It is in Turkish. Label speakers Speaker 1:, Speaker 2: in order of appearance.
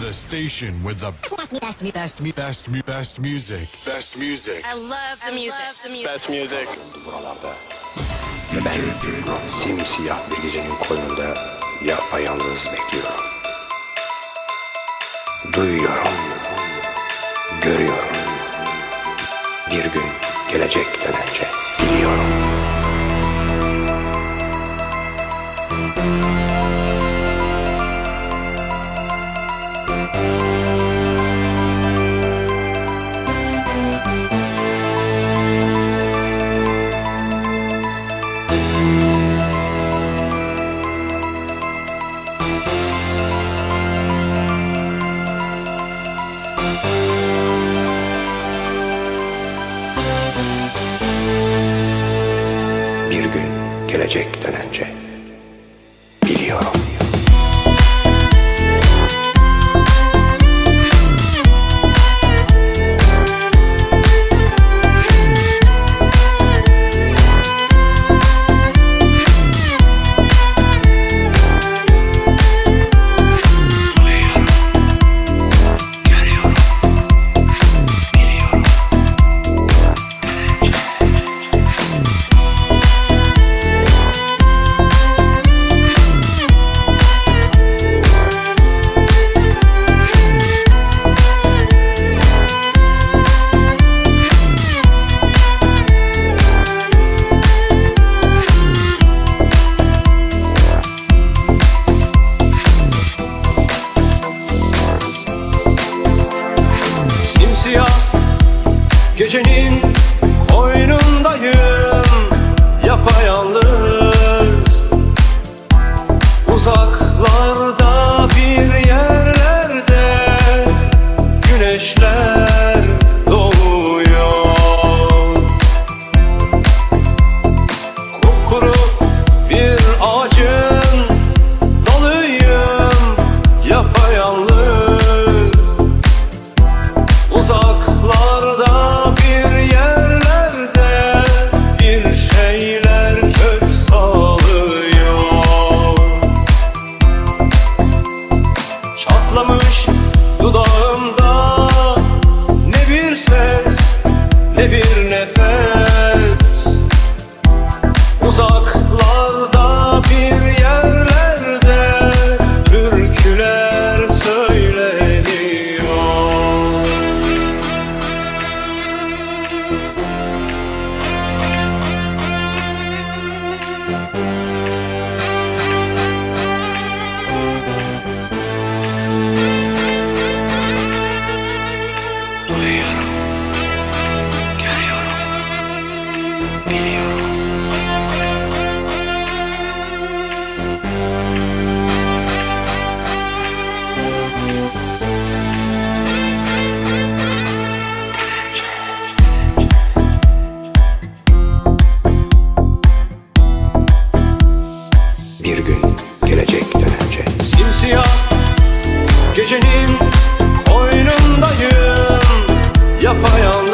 Speaker 1: The station with the best, best, best, best, mu- best music. Best music.
Speaker 2: I love the music. the music.
Speaker 3: Best music.
Speaker 4: buralarda. Ben simsiyah bir gecenin koynunda yapayalnız bekliyorum. Duyuyorum, görüyorum. Bir gün gelecekten önce biliyorum. Gün gelecekten
Speaker 5: Güneşler gecenin koynundayım Yapayalnız